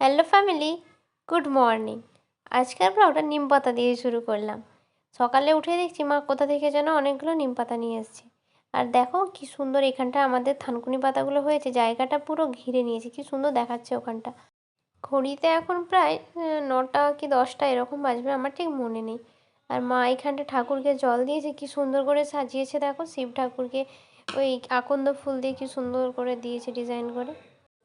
Hello family good morning আজকের ব্লগটা নিম পাতা দিয়ে শুরু করলাম। সকালে উঠে দেখছি মা কোথা থেকে যেন অনেকগুলো নিম পাতা নিয়ে এসছে আর দেখো, কি সুন্দর এখানটা আমাদের থানকুনি পাতাগুলো হয়েছে। জায়গাটা পুরো ঘিরে নিয়েছে। কি সুন্দর দেখাচ্ছে ওখানটা। ঘড়িতে এখন প্রায় নটা কি দশটা এরকম বাজবে, আমার ঠিক মনে নেই। আর মা এখানটা ঠাকুরকে জল দিয়েছে, কি সুন্দর করে সাজিয়েছে। দেখো, শিব ঠাকুরকে ওই আকন্দ ফুল দিয়ে কি সুন্দর করে দিয়েছে, ডিজাইন করে।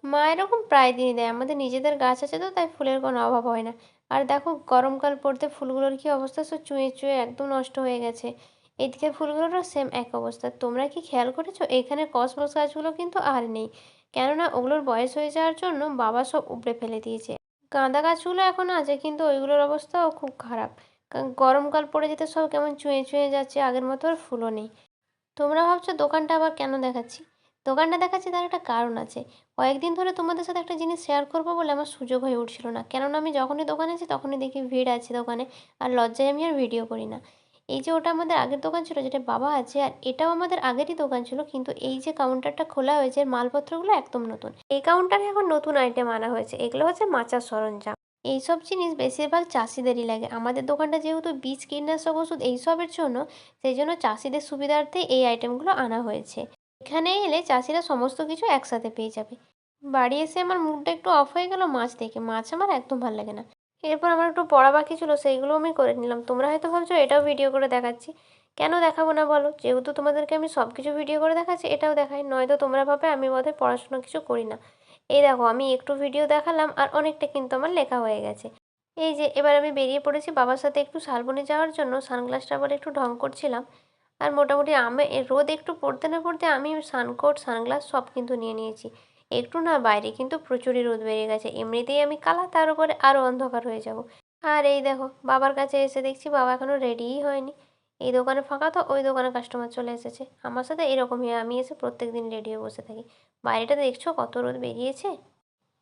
মা এরকম প্রায় দিনই দেয়। আমাদের নিজেদের গাছ আছে তো, তাই ফুলের কোনো অভাব হয় না। আর দেখো, গরমকাল পড়তে ফুলগুলোর কি অবস্থা? সব চুঁয়ে চুঁয়ে একদম নষ্ট হয়ে গেছে। এদিকে ফুলগুলোরও সেম এক অবস্থা। তোমরা কি খেয়াল করেছ? এখানে কসমস গাছগুলো কিন্তু আর নেই। কেননা ওগুলোর বয়স হয়ে যাওয়ার জন্য বাবা সব উপড়ে ফেলে দিয়েছে। গাঁদা গাছগুলো এখন আছে, কিন্তু ওইগুলোর অবস্থাও খুব খারাপ। কারণ গরমকাল পড়ে যেতে সব কেমন চুঁয়ে চুঁয়ে যাচ্ছে, আগের মতো আর ফুলও নেই। তোমরা ভাবছ দোকানটা আবার কেন দেখাচ্ছি? দোকানটা দেখাচ্ছি তার একটা কারণ আছে। কয়েকদিন ধরে তোমাদের সাথে একটা জিনিস শেয়ার করব বলে আমার সুযোগ হয়ে উঠছিল না। কেননা আমি যখনই দোকানে আছি তখনই দেখি ভিড় আছে দোকানে আর লজ্জায় আমি আর ভিডিও করি না। এই যে ওটা আমাদের আগের দোকান ছিল যেটা বাবা আছে আর এটাও আমাদের আগেরই দোকান ছিল কিন্তু এই যে কাউন্টারটা খোলা হয়েছে মালপত্রগুলো একদম নতুন। এই কাউন্টারে এখন নতুন আইটেম আনা হয়েছে। এগুলো হচ্ছে মাচার সরঞ্জাম। এইসব জিনিস বেশিরভাগ চাষিদেরই লাগে। আমাদের দোকানটা যেহেতু বীজ, কীটনাশক ওষুধ এইসবের জন্য সেই জন্য চাষিদের সুবিধার্থে এই আইটেমগুলো আনা হয়েছে। এখানে এলে চাষিরা সমস্ত কিছু একসাথে পেয়ে যাবে। বাড়ি এসে আমার মুডটা একটু অফ হয়ে গেল, মাছ দেখে। মাছ আমার একদম ভালো লাগে না। এরপর আমার একটু পড়া বাকি ছিল সেইগুলো আমি করে নিলাম। তোমরা হয়তো ভাবছ, এটাও ভিডিও করে দেখাচ্ছি। কেন দেখাবো না বলো? যেহেতু তোমাদেরকে আমি সব কিছু ভিডিও করে দেখাচ্ছি, এটাও দেখাই। নয়তো তোমরা ভাবে আমি বোধহয় পড়াশোনা কিছু করি না। এই দেখো, আমি একটু ভিডিও দেখালাম আর অনেকটা কিন্তু আমার লেখা হয়ে গেছে। এই যে, এবার আমি বেরিয়ে পড়েছি বাবার সাথে একটু শালবনে যাওয়ার জন্য। সানগ্লাসটা আবার একটু ঢং করছিলাম। আর মোটামুটি আমি রোদ একটু পড়তে না পড়তে আমি সানকোট সানগ্লাস সব কিন্তু নিয়ে নিয়েছি। একটু না বাইরে কিন্তু প্রচুরই রোদ বেরিয়ে গেছে। এমনিতেই আমি কালা, তার উপরে আরও অন্ধকার হয়ে যাব। আর এই দেখো, বাবার কাছে এসে দেখছি বাবা এখনও রেডিই হয়নি। এই দোকানে ফাঁকা তো, ওই দোকানে কাস্টমার চলে এসেছে। আমার সাথে এরকমই, আমি এসে প্রত্যেক দিন রেডি হয়ে বসে থাকি। বাইরেটা দেখছ, কত রোদ বেরিয়েছে?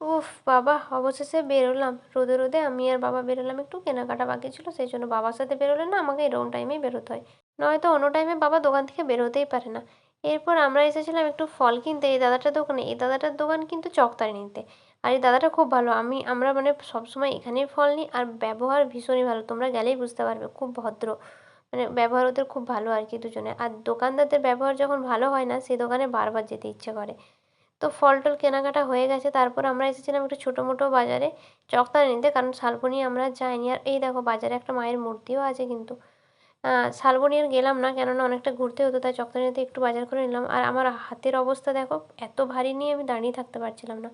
উফ, বাবা, অবশেষে বেরোলাম। রোদে রোদে আমি আর বাবা বেরোলাম। একটু কেনাকাটা বাকি ছিল, সেই জন্য বাবার সাথে বেরোলে না আমাকে এরকম টাইমেই বেরোতে হয়। নয়তো অন্য টাইমে বাবা দোকান থেকে বেরোতেই পারে না। এরপর আমরা এসেছিলাম একটু ফল কিনতে এই দাদাটার দোকানে। এই দাদাটার দোকান কিন্তু চকতারি নিতে। আর এই দাদাটা খুব ভালো। আমি, আমরা মানে সবসময় এখানেই ফল নিই আর ব্যবহার ভীষণই ভালো। তোমরা গেলেই বুঝতে পারবে, খুব ভদ্র। মানে ব্যবহার ওদের খুব ভালো আর কি দুজনে। আর দোকানদারদের ব্যবহার যখন ভালো হয় না, সেই দোকানে বারবার যেতে ইচ্ছে করে। তো ফল টল কেনাকাটা হয়ে গেছে। তারপর আমরা এসেছিলাম একটু ছোটো মোটো বাজারে চকতারি নিতে। কারণ শালবনি আমরা যাইনি। আর এই দেখো, বাজারে একটা মায়ের মূর্তিও আছে কিন্তু। শালবনি আর গেলাম না, কেননা অনেকটা ঘুরতে হতো, তাই চকতারিতে একটু বাজার করে নিলাম। আর আমার হাতের অবস্থা দেখো, এত ভারী নিয়ে আমি দাঁড়িয়ে থাকতে পারছিলাম না।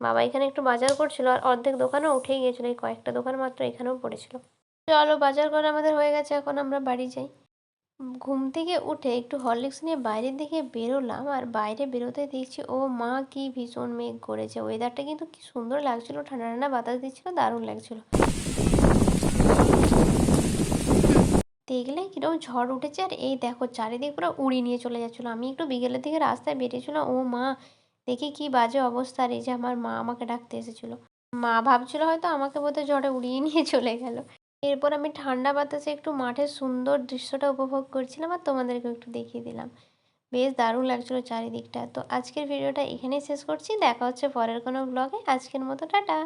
বাবা এখানে একটু বাজার করছিল, আর অর্ধেক দোকানও উঠেই গিয়েছিল এই কয়েকটা দোকান মাত্র এখানেও পড়েছিল। চলো, বাজার করা আমাদের হয়ে গেছে, এখন আমরা বাড়ি যাই। ঘুম থেকে উঠে একটু হরলিক্স নিয়ে বাইরের দিকে বেরোলাম, আর বাইরে বেরোতে দেখছি, ও মা কি ভীষণ মেঘ করেছে। ওয়েদারটা কিন্তু কি সুন্দর লাগছিল, ঠান্ডা ঠান্ডা বাতাস দিচ্ছিল, দারুণ লাগছিল। দেখলে কীরকম ঝড় উঠেছে আর এই দেখো চারিদিক পুরো উড়িয়ে নিয়ে চলে যাচ্ছিল। আমি একটু বিকেলের দিকে রাস্তায় বেরিয়েছিলাম ও মা, দেখি কি বাজে অবস্থা এই যে আমার মা আমাকে ডাকতে এসেছিল। মা ভাবছিল হয়তো আমাকে বোধহয় ঝড়ে উড়িয়ে নিয়ে চলে গেল। এরপর আমি ঠান্ডা বাতাসে একটু মাঠের সুন্দর দৃশ্যটা উপভোগ করছিলাম আর তোমাদেরকে একটু দেখিয়ে দিলাম। বেশ দারুণ লাগছিল চারিদিকটা। তো আজকের ভিডিওটা এখানেই শেষ করছি। দেখা হচ্ছে পরের কোনো ব্লগে আজকের মতো টাটা।